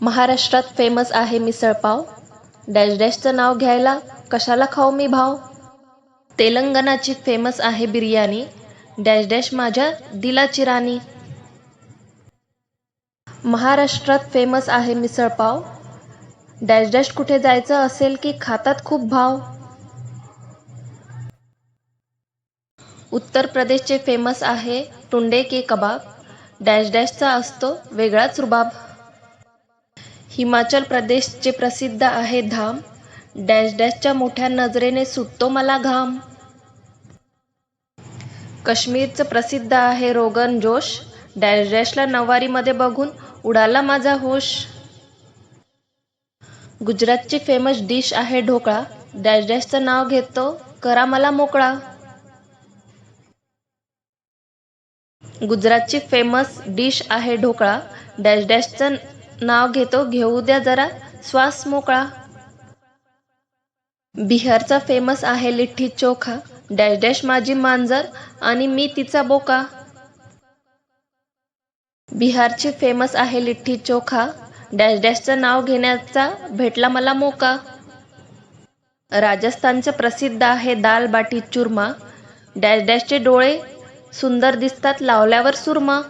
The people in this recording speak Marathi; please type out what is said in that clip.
महाराष्ट्रात फेमस आहे मिसळपाव डॅश डॅशचं नाव घ्यायला कशाला खाऊ मी भाव? तेलंगणाची फेमस आहे बिर्याणी. डॅश डॅश माझ्या दिलाची राणी. महाराष्ट्रात फेमस आहे मिसळपाव डॅश डॅश कुठे जायचं असेल की खातात खूप भाव? उत्तर प्रदेशचे फेमस आहे टुंडे के कबाब. डॅश डॅशचा असतो वेगळाच रुबाब. हिमाचल प्रदेशचे प्रसिद्ध आहे धाम. डॅश डॅशच्या मोठ्या नजरेने सुटतो मला घाम. काश्मीरचं प्रसिद्ध आहे रोगन जोश. डॅश डॅशला नवारीमध्ये बघून उडाला माझा होश. गुजरातची फेमस डिश आहे ढोकळा. डॅश डॅशचं नाव घेतो करा मला मोकळा. गुजरातची फेमस डिश आहे ढोकळा. डॅश डॅशचं नाव घेतो घेऊ द्या जरा. श्वास मोकळा. बिहारचा फेमस आहे लिट्टी चोखा. डॅश डॅश माझी मांजर आणि मी तिचा बोका. बिहारची फेमस आहे लिट्टी चोखा. डॅश डॅशचं नाव घेण्याचा भेटला मला मोका. राजस्थानचं प्रसिद्ध आहे दाल बाटी चुरमा. डॅश डॅशचे डोळे सुंदर दिसतात लावल्यावर सुरमा.